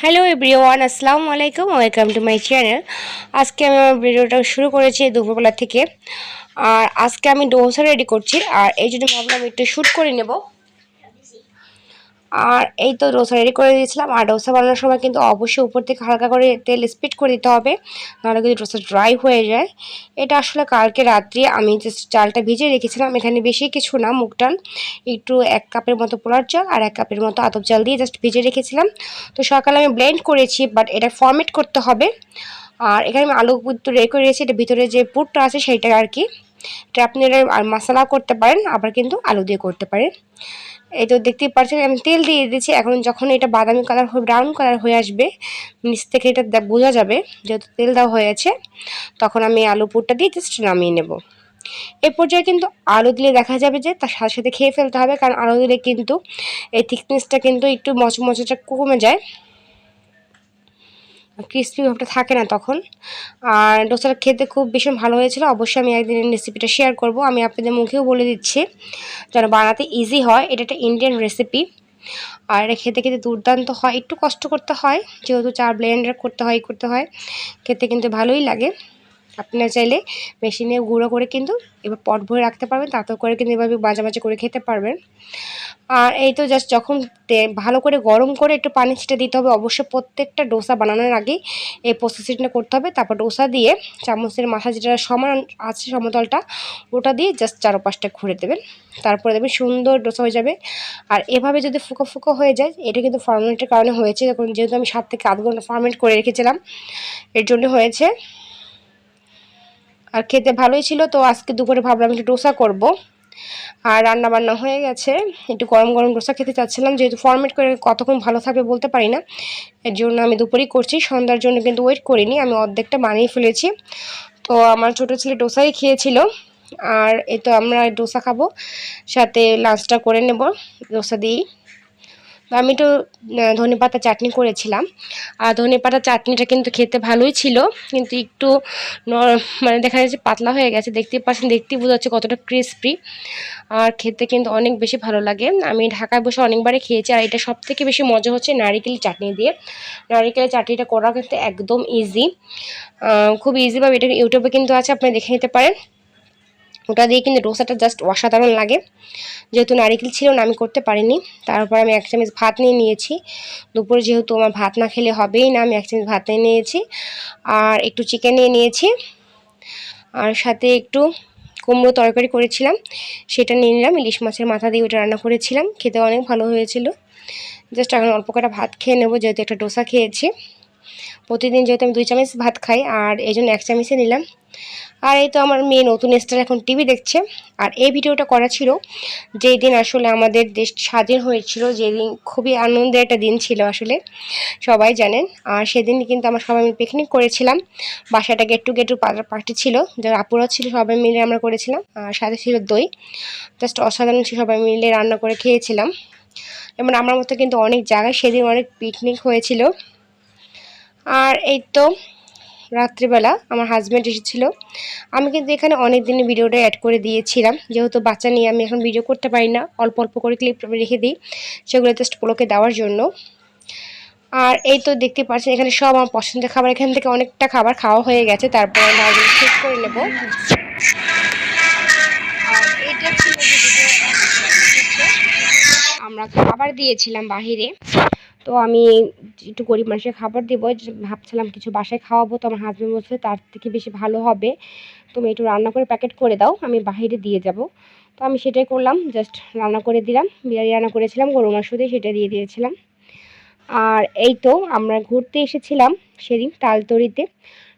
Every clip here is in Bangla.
হ্যালো এভরিওয়ান আসসালামু আলাইকুম ওয়েলকাম টু মাই চ্যানেল আজকে আমি আমার ভিডিওটা শুরু করেছি দুপুরবেলা থেকে। আর আজকে আমি ডোসা রেডি করছি। আর এই জন্য ভাবলাম একটু শ্যুট করে নেব। আর এই তো ডোসা রেডি করে দিয়েছিলাম। আর ডোসা বানানোর সময় কিন্তু অবশ্যই উপর থেকে হালকা করে তেল স্পিড করে দিতে হবে। নাহলে কিন্তু ডোসা ড্রাই হয়ে যায়। এটা আসলে কালকে রাত্রি আমি জাস্ট চালটা ভিজিয়ে রেখেছিলাম। এখানে বেশি কিছু না, মুগ ডাল, একটু এক কাপের মতো পোলার চাল আর এক কাপের মতো আতপ চাল দিয়ে জাস্ট ভিজে রেখেছিলাম। তো সকালে আমি ব্লেন্ড করেছি বাট এটা ফর্মেট করতে হবে। আর এখানে আমি আলু রেডি করে রেখেছি এটা ভিতরে যে পুরটা আছে, সেইটা আর কি। এটা আপনারা মশলা করতে পারেন, আবার কিন্তু আলু দিয়ে করতে পারেন। এই তো দেখতেই পাচ্ছেন আমি তেল দিয়ে দিয়েছি, এখন যখন এটা বাদামি কালার হয়ে ব্রাউন কালার হয়ে আসবে, নিচ থেকে এটা বোঝা যাবে, যেহেতু তেল দেওয়া হয়েছে তখন আমি আলু পুরটা দিয়ে জাস্ট নামিয়ে নেব। এ পর্যায়ে কিন্তু আলু দিলে দেখা যাবে যে তার সাথে সাথে খেয়ে ফেলতে হবে, কারণ আলু দিলে কিন্তু এই থিকনেসটা কিন্তু একটু মচমচটা কমে যায়। ক্রিস্পি ভাবটা থাকে না তখন। আর ডোসাটা খেতে খুব ভীষণ ভালো হয়েছিল। অবশ্যই আমি একদিন রেসিপিটা শেয়ার করব। আমি আপনাদের মুখেও বলে দিচ্ছি যেন বানাতে ইজি হয়। এটা একটা ইন্ডিয়ান রেসিপি আর এটা খেতে খেতে দুর্দান্ত হয়। একটু কষ্ট করতে হয়। যেহেতু চা ব্লেন্ডার করতে হয় করতে হয়। খেতে কিন্তু ভালোই লাগে। আপনারা চাইলে মেশিনে গুঁড়ো করে কিন্তু এবার পট ভরে রাখতে পারবেন, তাতেও করে কিন্তু এভাবে মাঝে মাঝে করে খেতে পারবেন। আর এই তো জাস্ট যখন ভালো করে গরম করে একটু পানি ছিটে দিতে হবে, অবশ্যই প্রত্যেকটা ডোসা বানানোর আগেই এই প্রসেসিংটা করতে হবে। তারপর ডোসা দিয়ে চামচের মাথা যেটা সমান আছে সমতলটা, ওটা দিয়ে জাস্ট চারোপাশটা ঘুরে দেবেন। তারপরে দেবেন সুন্দর ডোসা হয়ে যাবে। আর এভাবে যদি ফুকো ফুকো হয়ে যায়, এটা কিন্তু ফার্মেন্টের কারণে হয়েছে। যেহেতু আমি সাত থেকে আধ ঘণ্টা ফার্মেন্ট করে রেখেছিলাম, এর জন্য হয়েছে আর খেতে ভালোই ছিল, তো আজকে দুপুরে ভাবলাম একটু ডোসা করব। আর রান্না বান্না হয়ে গেছে, একটু গরম গরম ডোসা খেতে চাচ্ছিলাম, যেহেতু ফর্মেট করে কতক্ষণ ভালো থাকবে বলতে পারি না। এর জন্য আমি দুপুরেই করছি, সন্ধ্যার জন্য কিন্তু ওয়েট করিনি, আমি অর্ধেকটা বানিয়ে ফেলেছি। তো আমার ছোটো ছেলে ডোসাই খেয়েছিল, আর এই তো আমরা ডোসা খাব, সাথে লাঞ্চটা করে নেব, ডোসা দিয়েই। আমি একটু ধনে পাতা চাটনি করেছিলাম। আর ধনে পাতা চাটনিটা কিন্তু খেতে ভালোই ছিল, কিন্তু একটু মানে দেখা যাচ্ছে পাতলা হয়ে গেছে। দেখতে পাচ্ছেন, দেখতেই বোঝা যাচ্ছে কতটা ক্রিসপি আর খেতে কিন্তু অনেক বেশি ভালো লাগে। আমি ঢাকায় বসে অনেকবারই খেয়েছি, আর এটা সব থেকে বেশি মজা হচ্ছে নারিকেলের চাটনি দিয়ে। নারিকেলের চাটনিটা করা কিন্তু একদম ইজি খুব ইজিভাবে এটা ইউটিউবে কিন্তু আছে, আপনি দেখে নিতে পারেন। ওটা দিয়ে কিন্তু ডোসাটা জাস্ট অসাধারণ লাগে। যেহেতু নারিকেল ছিল না, আমি করতে পারিনি। তারপর আমি এক চামচ ভাত নিয়ে নিয়েছি। দুপুরে যেহেতু আমার ভাত না খেলে হবেই না, আমি এক চামচ ভাত নিয়ে নিয়েছি। আর একটু চিকেন নিয়ে নিয়েছি। আর সাথে একটু কুমড়ো তরকারি করেছিলাম। সেটা নিয়ে নিলাম, ইলিশ মাছের মাথা দিয়ে ওটা রান্না করেছিলাম। খেতে অনেক ভালো হয়েছিল। জাস্ট এখন অল্প কটা ভাত খেয়ে নেব, যেহেতু একটা ডোসা খেয়েছি। প্রতিদিন যেহেতু আমি দুই চামচ ভাত খাই, আর এই জন্য এক চামচে নিলাম। আর এই তো আমার মেয়ে নতুন স্টার এখন টিভি দেখছে। আর এই ভিডিওটা করা ছিল যেই দিন আসলে আমাদের দেশ স্বাধীন হয়েছিল, যেদিন খুবই আনন্দের একটা দিন ছিল আসলে, সবাই জানেন। আর সেদিন কিন্তু আমরা সবাই মিলে পিকনিক করেছিলাম। বাসাটা get to get to party ছিল, যারা আপুরা ছিল সবাই মিলে আমরা করেছিলাম। আর সাথে ছিল দই। জাস্ট অসাধারণ ছিল, সবাই মিলে রান্না করে খেয়েছিলাম। যেমন আমার মতো কিন্তু অনেক জায়গায় সেদিন অনেক পিকনিক হয়েছিল। আর এই তো রাত্রিবেলা আমার হাজব্যান্ড এসেছিল। আমি কিন্তু এখানে অনেক দিনে ভিডিওটা অ্যাড করে দিয়েছিলাম। যেহেতু বাচ্চা নিয়ে আমি এখন ভিডিও করতে পারি না, অল্প অল্প করে ক্লিপ রেখে দিই সেগুলো জাস্ট পোলোকে দেওয়ার জন্য। আর এই তো দেখতে পাচ্ছেন, এখানে সব আমার পছন্দের খাবার। এখান থেকে অনেকটা খাবার খাওয়া হয়ে গেছে, তারপর আমি শেষ করে নেব। আমরা খাবার দিয়েছিলাম বাহিরে। তো আমি একটু গরিব মানুষের খাবার দেবো ভাবছিলাম কিছু বাসায় খাওয়াবো, তো আমার হাজব্যান্ড বলছে তার থেকে বেশি ভালো হবে। তুমি একটু রান্না করে প্যাকেট করে দাও, আমি বাহিরে দিয়ে যাব। তো আমি সেটাই করলাম জাস্ট রান্না করে দিলাম, বিরিয়ানি রান্না করেছিলাম গরু মাংস দিয়ে সেটা দিয়ে দিয়েছিলাম। আর এই তো আমরা ঘুরতে এসেছিলাম সেদিন তালতরিতে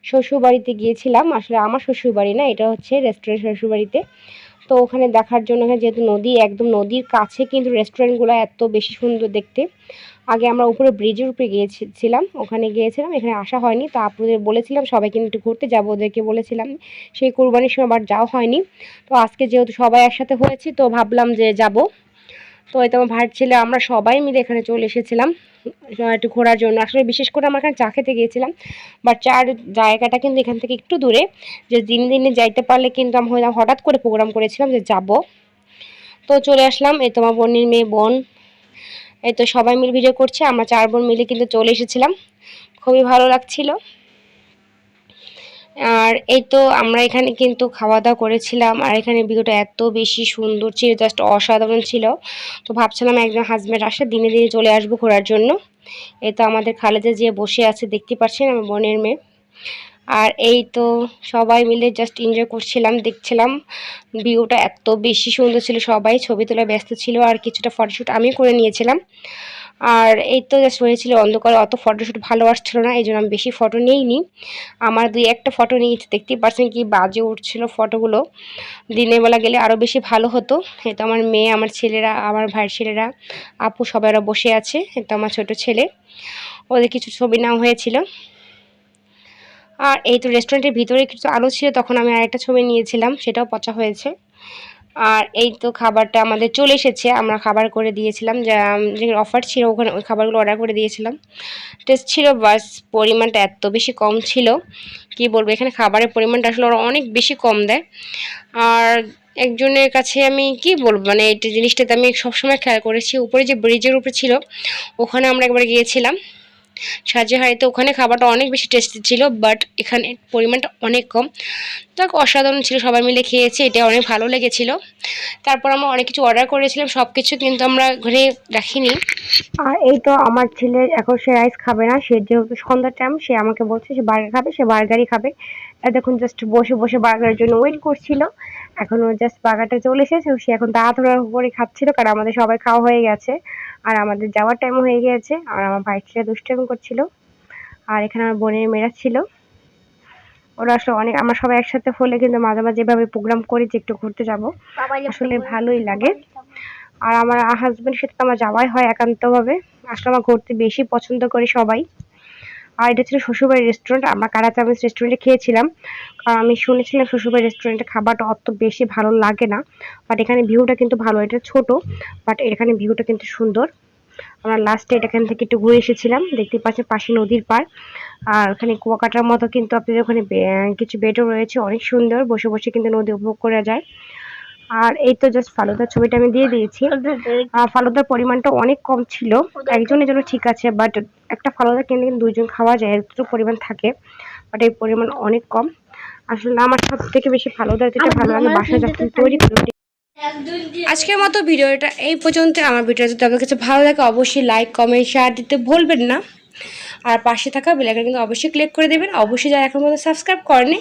শ্বশুরবাড়িতে গিয়েছিলাম, আসলে আমার শ্বশুরবাড়ি না, এটা হচ্ছে রেস্টুরেন্ট শ্বশুরবাড়িতে। তো ওখানে দেখার জন্য যেহেতু নদী, একদম নদীর কাছে কিন্তু রেস্টুরেন্টগুলো এত বেশি সুন্দর দেখতে। আগে আমরা উপরে ব্রিজের উপরে গিয়েছিলাম, ওখানে গিয়েছিলাম, এখানে আসা হয়নি। তো আপনাদের বলেছিলাম সবাই কিন্তু একটু ঘুরতে যাব ওদেরকে বলেছিলাম। সেই কোরবানির সময় আবার যাওয়া হয়নি। তো আজকে যেহেতু সবাই একসাথে হয়েছি, তো ভাবলাম যে যাব। তো এই তো আমার ভাইয়ের ছেলে, আমরা সবাই মিলে এখানে চলে এসেছিলাম। একটু ঘোরার জন্য। আসলে বিশেষ করে আমার এখানে চা খেতে গিয়েছিলাম বাট চার জায়গাটা কিন্তু এখান থেকে একটু দূরে। যে দিন দিনে যাইতে পারলে কিন্তু আমি হঠাৎ করে প্রোগ্রাম করেছিলাম যে যাব। তো চলে আসলাম, এই তোমার বোনের মেয়ে বোন। এই তো সবাই মিলে ভিডিও করছে, আমরা চার বোন মিলে কিন্তু চলে এসেছিলাম। খুবই ভালো লাগছিল। আর এই তো আমরা এখানে কিন্তু খাওয়া দাওয়া করেছিলাম। আর এখানে ভিডিওটা এত বেশি সুন্দর ছিল জাস্ট অসাধারণ ছিল। তো ভাবছিলাম একজন হাজব্যান্ড আসে, দিনে দিনে চলে আসব ঘোরার জন্য। এই তো আমাদের খালেদে যে বসে আছে, দেখতে পাচ্ছেন আমার বোনের মেয়ে। আর এই তো সবাই মিলে জাস্ট এনজয় করছিলাম, দেখছিলাম ভিউটা এত বেশি সুন্দর ছিল সবাই, ছবি তোলা ব্যস্ত ছিল। আর কিছুটা ফটোশ্যুট আমি করে নিয়েছিলাম। আর এই তো জাস্ট হয়েছিল অন্ধকার অত ফটোশ্যুট ভালো আসছিল না এই জন্য আমি বেশি ফটো নিইনি। আমার দুই একটা ফটো নিয়েছি, দেখতেই পাচ্ছেন কি বাজে উঠছিল ফটোগুলো দিনের বেলা গেলে আরও বেশি ভালো হতো। এটা আমার মেয়ে, আমার ছেলেরা, আমার ভাইয়ের ছেলেরা, আপু সবাই ওরা বসে আছে এটা আমার ছোট ছেলে। ওদের কিছু ছবি নেওয়া হয়েছিল। আর এই তো রেস্টুরেন্টের ভিতরে কিছু আলো ছিল, তখন আমি আরেকটা ছবি নিয়েছিলাম, সেটাও পচা হয়েছে। আর এই তো খাবারটা আমাদের চলে এসেছে। আমরা খাবার করে দিয়েছিলাম, যা অফার ছিল ওখানে, ওই খাবারগুলো অর্ডার করে দিয়েছিলাম। টেস্ট ছিল, বাস পরিমাণটা এত বেশি কম ছিল। কি বলব, এখানে খাবারের পরিমাণটা আসলে ওরা অনেক বেশি কম দেয়। আর একজনের কাছে আমি কি বলব মানে এই জিনিসটাতে আমি সবসময় খেয়াল করেছি, উপরে যে ব্রিজের উপরে ছিল, ওখানে আমরা একবার গিয়েছিলাম। সাজেহারিতে ওখানে খাবারটা অনেক বেশি টেস্টি ছিল বাট এখানে পরিমাণটা অনেক কম। তো অসাধারণ ছিল, সবাই মিলে খেয়েছি, এটা অনেক ভালো লেগেছিল। তারপর আমরা অনেক কিছু অর্ডার করেছিলাম সব কিছু কিন্তু আমরা ঘরে রাখিনি। আর এই তো আমার ছেলে এখন সে রাইস খাবে না, সে যেহেতু সন্ধ্যার টাইম সে আমাকে বলছে সে বার্গার খাবে, সে বার্গারই খাবে। দেখুন জাস্ট বসে বসে বার্গারের জন্য ওয়েট করছিল। এখন ও জাস্ট বার্গারটা চলে এসেছে, সে এখন তাড়াতাড়ি করে খাচ্ছিল, কারণ আমাদের সবাই খাওয়া হয়ে গেছে। আর আমাদের যাওয়ার টাইম হয়ে গিয়েছে আর আমার ভাই ছেলে দুষ্টামি করছিল আর এখানে আমার বোনের মেয়েরা ছিল। ওরা আসলে অনেক আমরা সবাই একসাথে হলে কিন্তু মাঝে মাঝে এভাবে প্রোগ্রাম করি যে একটু ঘুরতে যাব আসলে ভালোই লাগে। আর আমার হাজব্যান্ডের সাথে তো আমার যাওয়াই হয় একান্তভাবে। আসলে আমার ঘুরতে বেশি পছন্দ করি সবাই। আর এটা ছিল শ্বশুরবাড়ির রেস্টুরেন্ট আমরা কারাচামিজ রেস্টুরেন্টে খেয়েছিলাম। কারণ আমি শুনেছিলাম শ্বশুরবাড়ির রেস্টুরেন্টে খাবারটা অত বেশি ভালো লাগে না বাট এখানে ভিউটা কিন্তু ভালো, এটা ছোট বাট এখানে ভিউটা কিন্তু সুন্দর। আমরা লাস্টে এখান থেকে একটু ঘুরে এসেছিলাম দেখতে পাচ্ছেন পাশে নদীর পার আর ওখানে কুয়াকাটার মতো কিন্তু আপনাদের ওখানে কিছু বেডও রয়েছে, অনেক সুন্দর, বসে বসে কিন্তু নদী উপভোগ করা যায়। আর এই তো জাস্ট ফালুদার ছবিটা আমি দিয়ে দিয়েছি। ফালুদার পরিমাণটা অনেক কম ছিল। একজনের জন্য ঠিক আছে বাট একটা ফালুদা কিনলে কিন্তু দুইজন খাওয়া যায় এতটুকু পরিমাণ থাকে বাট এই পরিমাণ অনেক কম। আসলে আমার সব থেকে বেশি ফালুদা যেটা ভালো লাগে বাসায় যখন তৈরি করি আজকের মতো ভিডিওটা এই পর্যন্ত আমার ভিডিও যদি আপনার কাছে ভালো লাগে অবশ্যই লাইক কমেন্ট শেয়ার দিতে ভুলবেন না। আর পাশে থাকা বেলাইকন কিন্তু অবশ্যই ক্লিক করে দেবেন। অবশ্যই যারা এখন মধ্যে সাবস্ক্রাইব করেনি,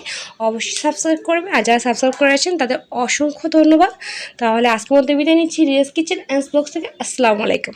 অবশ্যই সাবস্ক্রাইব করবেন। আর যারা সাবস্ক্রাইব করে আছেন, তাদের অসংখ্য ধন্যবাদ। তাহলে আজকের মধ্যে বিদায় নিচ্ছি। রিয়াস কিচেন অ্যান্ড ব্লগস থেকে। আসসালামু আলাইকুম।